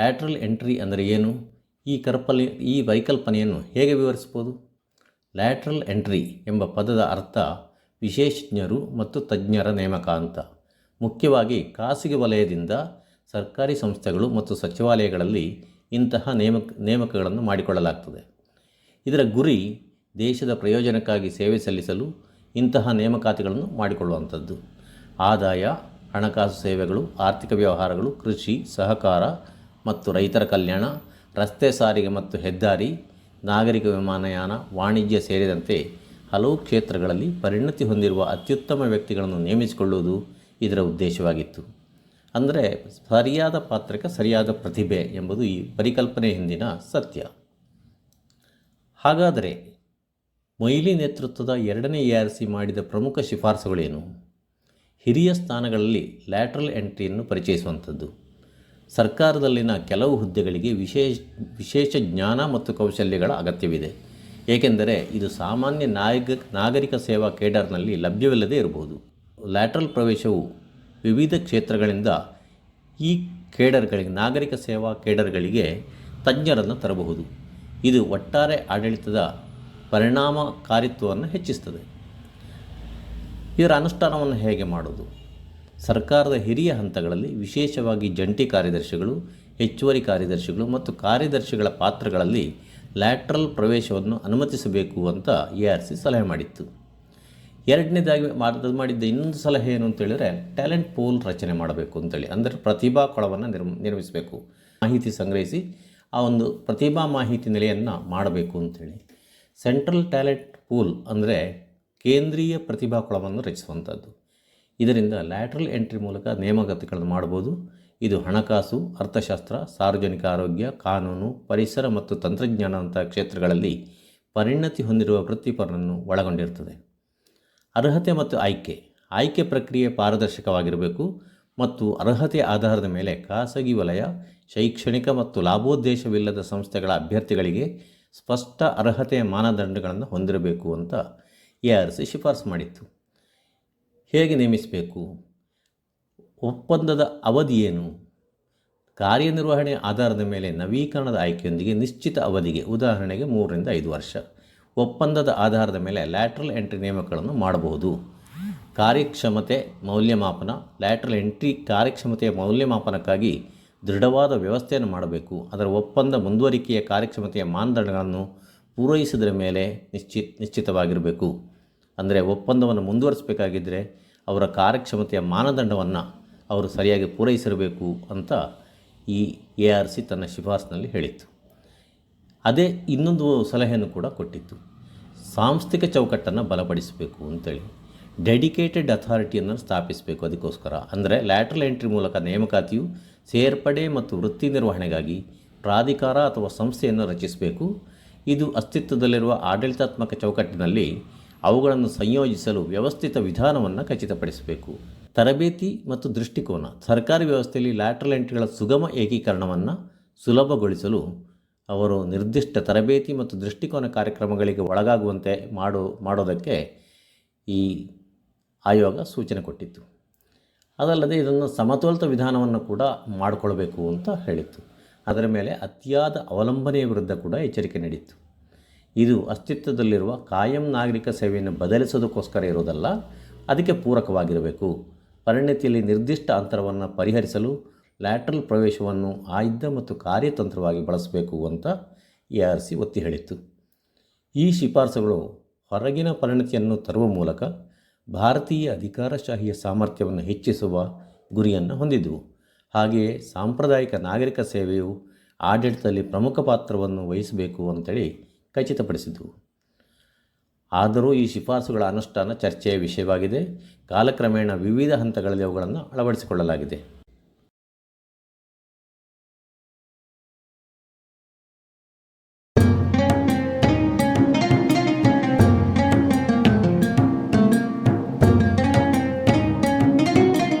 Lateral entry ಅಂದರೆ ಏನು? ಈ ಕರ್ಪಲ್ ಈ ವೈಕಲ್ಪನೆಯನ್ನು ಹೇಗೆ ವಿವರಿಸ್ಬೋದು ಲ್ಯಾಟ್ರಲ್ ಎಂಟ್ರಿ ಎಂಬ ಪದದ ಅರ್ಥ ವಿಶೇಷಜ್ಞರು ಮತ್ತು ತಜ್ಞರ ನೇಮಕ ಅಂತ ಮುಖ್ಯವಾಗಿ ಖಾಸಗಿ ವಲಯದಿಂದ ಸರ್ಕಾರಿ ಸಂಸ್ಥೆಗಳು ಮತ್ತು ಸಚಿವಾಲಯಗಳಲ್ಲಿ ಇಂತಹ ನೇಮಕ, ನೇಮಕಗಳನ್ನು ಮಾಡಿಕೊಳ್ಳಲಾಗ್ತದೆ. ಇದರ ಗುರಿ ದೇಶದ ಪ್ರಯೋಜನಕ್ಕಾಗಿ ಸೇವೆ ಸಲ್ಲಿಸಲು ಇಂತಹ ನೇಮಕಾತಿಗಳನ್ನು ಮಾಡಿಕೊಳ್ಳುವಂಥದ್ದು. ಆದಾಯ, ಹಣಕಾಸು ಸೇವೆಗಳು, ಆರ್ಥಿಕ ವ್ಯವಹಾರಗಳು, ಕೃಷಿ, ಸಹಕಾರ ಮತ್ತು ರೈತರ ಕಲ್ಯಾಣ, ರಸ್ತೆ ಸಾರಿಗೆ ಮತ್ತು ಹೆದ್ದಾರಿ, ನಾಗರಿಕ ವಿಮಾನಯಾನ, ವಾಣಿಜ್ಯ ಸೇರಿದಂತೆ ಹಲವು ಕ್ಷೇತ್ರಗಳಲ್ಲಿ ಪರಿಣತಿ ಹೊಂದಿರುವ ಅತ್ಯುತ್ತಮ ವ್ಯಕ್ತಿಗಳನ್ನು ನೇಮಿಸಿಕೊಳ್ಳುವುದು ಇದರ ಉದ್ದೇಶವಾಗಿತ್ತು. ಅಂದರೆ ಸರಿಯಾದ ಪಾತ್ರಕ್ಕೆ ಸರಿಯಾದ ಪ್ರತಿಭೆ ಎಂಬುದು ಈ ಪರಿಕಲ್ಪನೆ ಹಿಂದಿನ ಸತ್ಯ. ಹಾಗಾದರೆ ಮೊಯ್ಲಿ ನೇತೃತ್ವದ ಎರಡನೇ ಎ ಆರ್ ಸಿ ಮಾಡಿದ ಪ್ರಮುಖ ಶಿಫಾರಸುಗಳೇನು? ಹಿರಿಯ ಸ್ಥಾನಗಳಲ್ಲಿ ಲ್ಯಾಟ್ರಲ್ ಎಂಟ್ರಿಯನ್ನು ಪರಿಚಯಿಸುವಂಥದ್ದು. ಸರ್ಕಾರದಲ್ಲಿನ ಕೆಲವು ಹುದ್ದೆಗಳಿಗೆ ವಿಶೇಷ ವಿಶೇಷ ಜ್ಞಾನ ಮತ್ತು ಕೌಶಲ್ಯಗಳ ಅಗತ್ಯವಿದೆ. ಏಕೆಂದರೆ ಇದು ಸಾಮಾನ್ಯ ನಾಯಕ, ನಾಗರಿಕ ಸೇವಾ ಕೇಡರ್ನಲ್ಲಿ ಲಭ್ಯವಿಲ್ಲದೇ ಇರಬಹುದು. ಲ್ಯಾಟ್ರಲ್ ಪ್ರವೇಶವು ವಿವಿಧ ಕ್ಷೇತ್ರಗಳಿಂದ ಈ ಕೇಡರ್ಗಳಿಗೆ, ನಾಗರಿಕ ಸೇವಾ ಕೇಡರ್ಗಳಿಗೆ ತಜ್ಞರನ್ನು ತರಬಹುದು. ಇದು ಒಟ್ಟಾರೆ ಆಡಳಿತದ ಪರಿಣಾಮಕಾರಿತ್ವವನ್ನು ಹೆಚ್ಚಿಸ್ತದೆ. ಇದರ ಅನುಷ್ಠಾನವನ್ನು ಹೇಗೆ ಮಾಡೋದು ಸರ್ಕಾರದ ಹಿರಿಯ ಹಂತಗಳಲ್ಲಿ ವಿಶೇಷವಾಗಿ ಜಂಟಿ ಕಾರ್ಯದರ್ಶಿಗಳು, ಹೆಚ್ಚುವರಿ ಕಾರ್ಯದರ್ಶಿಗಳು ಮತ್ತು ಕಾರ್ಯದರ್ಶಿಗಳ ಪಾತ್ರಗಳಲ್ಲಿ ಲ್ಯಾಟ್ರಲ್ ಪ್ರವೇಶವನ್ನು ಅನುಮತಿಸಬೇಕು ಅಂತ ಎ ಆರ್ ಸಿ ಸಲಹೆ ಮಾಡಿತ್ತು. ಎರಡನೇದಾಗಿ ಮಾರ್ಗದಲ್ಲಿ ಮಾಡಿದ್ದ ಇನ್ನೊಂದು ಸಲಹೆ ಏನು ಅಂತೇಳಿದರೆ ಟ್ಯಾಲೆಂಟ್ ಪೂಲ್ ರಚನೆ ಮಾಡಬೇಕು ಅಂತೇಳಿ. ಅಂದರೆ ಪ್ರತಿಭಾ ಕೊಳವನ್ನು ನಿರ್ಮ, ನಿರ್ಮಿಸಬೇಕು. ಮಾಹಿತಿ ಸಂಗ್ರಹಿಸಿ ಆ ಒಂದು ಪ್ರತಿಭಾ ಮಾಹಿತಿ ನೆಲೆಯನ್ನು ಮಾಡಬೇಕು ಅಂತೇಳಿ. ಸೆಂಟ್ರಲ್ ಟ್ಯಾಲೆಂಟ್ ಪೂಲ್ ಅಂದರೆ ಕೇಂದ್ರೀಯ ಪ್ರತಿಭಾ ಕೊಳವನ್ನು ರಚಿಸುವಂಥದ್ದು ಇದರಿಂದ ಲ್ಯಾಟ್ರಲ್ ಎಂಟ್ರಿ ಮೂಲಕ ನೇಮಕಾತಿಗಳನ್ನು ಮಾಡ್ಬೋದು ಇದು ಹಣಕಾಸು, ಅರ್ಥಶಾಸ್ತ್ರ, ಸಾರ್ವಜನಿಕ ಆರೋಗ್ಯ, ಕಾನೂನು, ಪರಿಸರ ಮತ್ತು ತಂತ್ರಜ್ಞಾನದಂಥ ಕ್ಷೇತ್ರಗಳಲ್ಲಿ ಪರಿಣತಿ ಹೊಂದಿರುವ ವೃತ್ತಿಪರರನ್ನು ಒಳಗೊಂಡಿರುತ್ತದೆ. ಅರ್ಹತೆ ಮತ್ತು ಆಯ್ಕೆ. ಆಯ್ಕೆ ಪ್ರಕ್ರಿಯೆ ಪಾರದರ್ಶಕವಾಗಿರಬೇಕು ಮತ್ತು ಅರ್ಹತೆ ಆಧಾರದ ಮೇಲೆ ಖಾಸಗಿ ವಲಯ, ಶೈಕ್ಷಣಿಕ ಮತ್ತು ಲಾಭೋದ್ದೇಶವಿಲ್ಲದ ಸಂಸ್ಥೆಗಳ ಅಭ್ಯರ್ಥಿಗಳಿಗೆ ಸ್ಪಷ್ಟ ಅರ್ಹತೆಯ ಮಾನದಂಡಗಳನ್ನು ಹೊಂದಿರಬೇಕು ಅಂತ ಎ ಆರ್ ಸಿ ಶಿಫಾರಸು ಮಾಡಿತ್ತು. ಹೇಗೆ ನೇಮಿಸಬೇಕು? ಒಪ್ಪಂದದ ಅವಧಿ ಏನು? ಕಾರ್ಯನಿರ್ವಹಣೆ ಆಧಾರದ ಮೇಲೆ ನವೀಕರಣದ ಆಯ್ಕೆಯೊಂದಿಗೆ ನಿಶ್ಚಿತ ಅವಧಿಗೆ ಉದಾಹರಣೆಗೆ ಮೂರರಿಂದ ಐದು ವರ್ಷ. ಒಪ್ಪಂದದ ಆಧಾರದ ಮೇಲೆ ಲ್ಯಾಟ್ರಲ್ ಎಂಟ್ರಿ ನೇಮಕಗಳನ್ನು ಮಾಡಬಹುದು. ಕಾರ್ಯಕ್ಷಮತೆ ಮೌಲ್ಯಮಾಪನ. ಲ್ಯಾಟ್ರಲ್ ಎಂಟ್ರಿ ಕಾರ್ಯಕ್ಷಮತೆಯ ಮೌಲ್ಯಮಾಪನಕ್ಕಾಗಿ ದೃಢವಾದ ವ್ಯವಸ್ಥೆಯನ್ನು ಮಾಡಬೇಕು. ಅದರ ಒಪ್ಪಂದ ಮುಂದುವರಿಕೆಯ ಕಾರ್ಯಕ್ಷಮತೆಯ ಮಾನದಂಡಗಳನ್ನು ಪೂರೈಸಿದರ ಮೇಲೆ ನಿಶ್ಚಿತ ನಿಶ್ಚಿತವಾಗಿರಬೇಕು. ಅಂದರೆ ಒಪ್ಪಂದವನ್ನು ಮುಂದುವರಿಸಬೇಕಾಗಿದ್ದರೆ ಅವರ ಕಾರ್ಯಕ್ಷಮತೆಯ ಮಾನದಂಡವನ್ನು ಅವರು ಸರಿಯಾಗಿ ಪೂರೈಸಿರಬೇಕು ಅಂತ ಈ ಎ ಆರ್ ಸಿ ತನ್ನ ಶಿಫಾರಸಿನಲ್ಲಿ ಹೇಳಿತ್ತು. ಅದೇ ಇನ್ನೊಂದು ಸಲಹೆಯನ್ನು ಕೂಡ ಕೊಟ್ಟಿತ್ತು. ಸಾಂಸ್ಥಿಕ ಚೌಕಟ್ಟನ್ನು ಬಲಪಡಿಸಬೇಕು ಅಂತೇಳಿ. ಡೆಡಿಕೇಟೆಡ್ ಅಥಾರಿಟಿಯನ್ನು ಸ್ಥಾಪಿಸಬೇಕು ಅದಕ್ಕೋಸ್ಕರ. ಅಂದರೆ ಲ್ಯಾಟ್ರಲ್ ಎಂಟ್ರಿ ಮೂಲಕ ನೇಮಕಾತಿಯು ಸೇರ್ಪಡೆ ಮತ್ತು ವೃತ್ತಿ ನಿರ್ವಹಣೆಗಾಗಿ ಪ್ರಾಧಿಕಾರ ಅಥವಾ ಸಂಸ್ಥೆಯನ್ನು ರಚಿಸಬೇಕು. ಇದು ಅಸ್ತಿತ್ವದಲ್ಲಿರುವ ಆಡಳಿತಾತ್ಮಕ ಚೌಕಟ್ಟಿನಲ್ಲಿ ಅವುಗಳನ್ನು ಸಂಯೋಜಿಸಲು ವ್ಯವಸ್ಥಿತ ವಿಧಾನವನ್ನು ಖಚಿತಪಡಿಸಬೇಕು. ತರಬೇತಿ ಮತ್ತು ದೃಷ್ಟಿಕೋನ, ಸರ್ಕಾರಿ ವ್ಯವಸ್ಥೆಯಲ್ಲಿ ಲ್ಯಾಟ್ರಲ್ ಎಂಟ್ರಿಗಳ ಸುಗಮ ಏಕೀಕರಣವನ್ನು ಸುಲಭಗೊಳಿಸಲು ಅವರು ನಿರ್ದಿಷ್ಟ ತರಬೇತಿ ಮತ್ತು ದೃಷ್ಟಿಕೋನ ಕಾರ್ಯಕ್ರಮಗಳಿಗೆ ಒಳಗಾಗುವಂತೆ ಮಾಡೋ, ಮಾಡೋದಕ್ಕೆ ಈ ಆಯೋಗ ಸೂಚನೆ ಕೊಟ್ಟಿತ್ತು. ಅದಲ್ಲದೆ ಇದನ್ನು ಸಮತೋಲಿತ ವಿಧಾನವನ್ನು ಕೂಡ ಮಾಡಿಕೊಳ್ಬೇಕು ಅಂತ ಹೇಳಿತ್ತು. ಅದರ ಮೇಲೆ ಅತಿಯಾದ ಅವಲಂಬನೆಯ ವಿರುದ್ಧ ಕೂಡ ಎಚ್ಚರಿಕೆ ನೀಡಿತ್ತು. ಇದು ಅಸ್ತಿತ್ವದಲ್ಲಿರುವ ಕಾಯಂ ನಾಗರಿಕ ಸೇವೆಯನ್ನು ಬದಲಿಸೋದಕ್ಕೋಸ್ಕರ ಇರೋದಲ್ಲ, ಅದಕ್ಕೆ ಪೂರಕವಾಗಿರಬೇಕು. ಪರಿಣತಿಯಲ್ಲಿ ನಿರ್ದಿಷ್ಟ ಅಂತರವನ್ನು ಪರಿಹರಿಸಲು ಲ್ಯಾಟ್ರಲ್ ಪ್ರವೇಶವನ್ನು ಆಯ್ದ ಮತ್ತು ಕಾರ್ಯತಂತ್ರವಾಗಿ ಬಳಸಬೇಕು ಅಂತ ಎ ಆರ್ ಸಿ ಒತ್ತಿ ಹೇಳಿತ್ತು. ಈ ಶಿಫಾರಸುಗಳು ಹೊರಗಿನ ಪರಿಣತಿಯನ್ನು ತರುವ ಮೂಲಕ ಭಾರತೀಯ ಅಧಿಕಾರಶಾಹಿಯ ಸಾಮರ್ಥ್ಯವನ್ನು ಹೆಚ್ಚಿಸುವ ಗುರಿಯನ್ನು ಹೊಂದಿದ್ದವು ಹಾಗೆಯೇ ಸಾಂಪ್ರದಾಯಿಕ ನಾಗರಿಕ ಸೇವೆಯು ಆಡಳಿತದಲ್ಲಿ ಪ್ರಮುಖ ಪಾತ್ರವನ್ನು ವಹಿಸಬೇಕು ಅಂತೇಳಿ ಖಚಿತಪಡಿಸಿದವು ಆದರೂ ಈ ಶಿಫಾರಸುಗಳ ಅನುಷ್ಠಾನ ಚರ್ಚೆಯ ವಿಷಯವಾಗಿದೆ. ಕಾಲಕ್ರಮೇಣ ವಿವಿಧ ಹಂತಗಳಲ್ಲಿ ಅವುಗಳನ್ನು ಅಳವಡಿಸಿಕೊಳ್ಳಲಾಗಿದೆ.